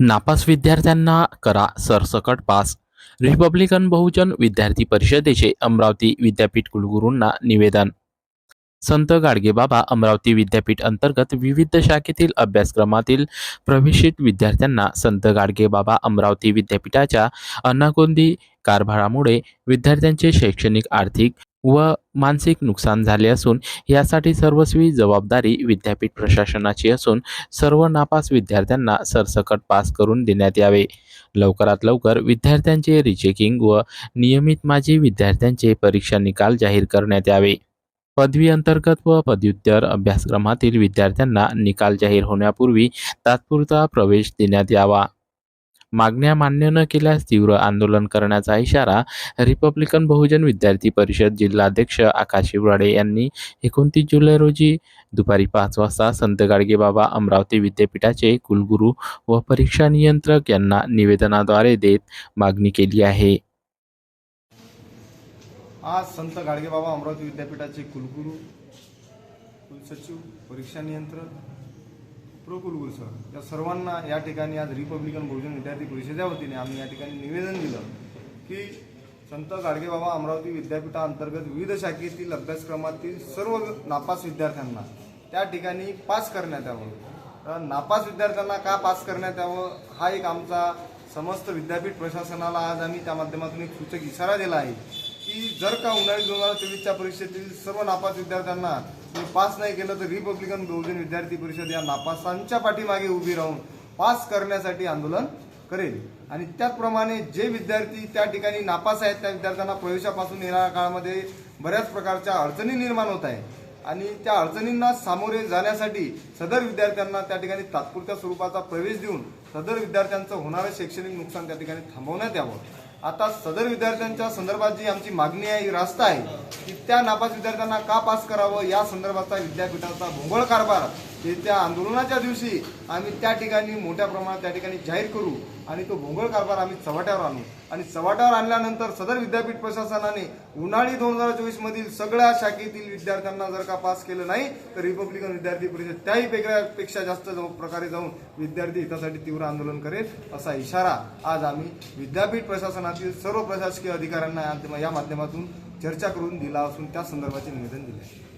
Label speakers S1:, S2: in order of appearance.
S1: नापास विद्यार्थ्यांना करा सरसकट पास. रिपब्लिकन बहुजन विद्यार्थी परिषदेचे अमरावती विद्यापीठ कुलगुरूंना निवेदन. संत गाडगेबाबा अमरावती विद्यापीठ अंतर्गत विविध शाखेतील अभ्यासक्रमातील प्रवेशित विद्यार्थ्यांना संत गाडगेबाबा अमरावती विद्यापीठाच्या अनागोंदी कारभारामुळे विद्यार्थ्यांचे शैक्षणिक आर्थिक व मानसिक नुकसान झाले असून यासाठी सर्वस्वी जबाबदारी विद्यापीठ प्रशासनाची असून सर्व नापास विद्यार्थ्यांना सरसकट पास करून देण्यात यावे. लवकरात लवकर विद्यार्थ्यांचे रिचेकिंग व नियमित माजी विद्यार्थ्यांचे परीक्षा निकाल जाहीर करण्यात यावे. पदवी अंतर्गत व पदव्युत्तर अभ्यासक्रमातील विद्यार्थ्यांना निकाल जाहीर होण्यापूर्वी तात्पुरता प्रवेश देण्यात यावा. मागण्या मान्य न केल्यास तीव्र आंदोलन करण्याचा इशारा रिपब्लिकन बहुजन विद्यार्थी परिषद जिल्हाध्यक्ष आकाश शिवराडे यांनी एकोणतीस जुलै रोजी दुपारी पाच वाजता संत गाडगेबाबा अमरावती विद्यापीठाचे कुलगुरू व परीक्षा नियंत्रक यांना निवेदनाद्वारे देत मागणी केली आहे.
S2: आज संत गाडगेबाबा अमरावती विद्यापीठाचे कुलगुरू कुलसचिव परीक्षा नियंत्रक प्रकुलगुरू सर या सर्वांना या ठिकाणी आज रिपब्लिकन बहुजन विद्यार्थी परिषदेच्या वतीने आम्ही या ठिकाणी निवेदन दिलं की संत गाडगेबाबा अमरावती विद्यापीठाअंतर्गत विविध शाखेतील अभ्यासक्रमातील सर्व नापास विद्यार्थ्यांना त्या ठिकाणी पास करण्यात यावं. तर नापास विद्यार्थ्यांना का पास करण्यात यावं? हा एक आमचा समस्त विद्यापीठ प्रशासनाला आज आम्ही त्या माध्यमातून एक सूचक इशारा दिला आहे. की जर का उन्हाळी दोन हजार चोवीसच्या परीक्षेतील सर्व नापास विद्यार्थ्यांना पास नाही केलं तर रिपब्लिकन बहुजन विद्यार्थी परिषद या नापासांच्या पाठीमागे उभी राहून पास करण्यासाठी आंदोलन करेल. आणि त्याचप्रमाणे जे विद्यार्थी त्या ठिकाणी नापास आहेत त्या विद्यार्थ्यांना प्रवेशापासून येणाऱ्या काळामध्ये बऱ्याच प्रकारच्या अडचणी निर्माण होत आहे आणि त्या अडचणींना सामोरे जाण्यासाठी सदर विद्यार्थ्यांना त्या ठिकाणी तात्पुरत्या स्वरूपाचा प्रवेश देऊन सदर विद्यार्थ्यांचं होणारं शैक्षणिक नुकसान त्या ठिकाणी थांबवण्यात यावं. आता सदर विद्यार्थ्यांच्या संदर्भात जी आमची मागणी आहे ही रास्त आहे की त्या नापास विद्यार्थ्यांना का पास करावं या संदर्भाचा विद्यापीठाचा भोंगळ कारभार ते त्या आंदोलनाच्या दिवशी आम्ही त्या ठिकाणी मोठ्या प्रमाणात त्या ठिकाणी जाहीर करू आणि तो भोंगळ कारभार आम्ही चव्हाट्यावर आणू. आणि चव्हाट्यावर आणल्यानंतर सदर विद्यापीठ प्रशासनाने उन्हाळी दोन हजार चोवीस मधील सगळ्या शाखेतील विद्यार्थ्यांना जर का पास केलं नाही तर रिपब्लिकन विद्यार्थी परिषद त्याही पेक्षा जास्त प्रकारे जाऊन विद्यार्थी हितासाठी तीव्र आंदोलन करेल असा इशारा आज आम्ही विद्यापीठ प्रशासनातील सर्व प्रशासकीय अधिकाऱ्यांना या- या माध्यमातून चर्चा करून दिला असून त्या संदर्भाचे निवेदन दिले आहे.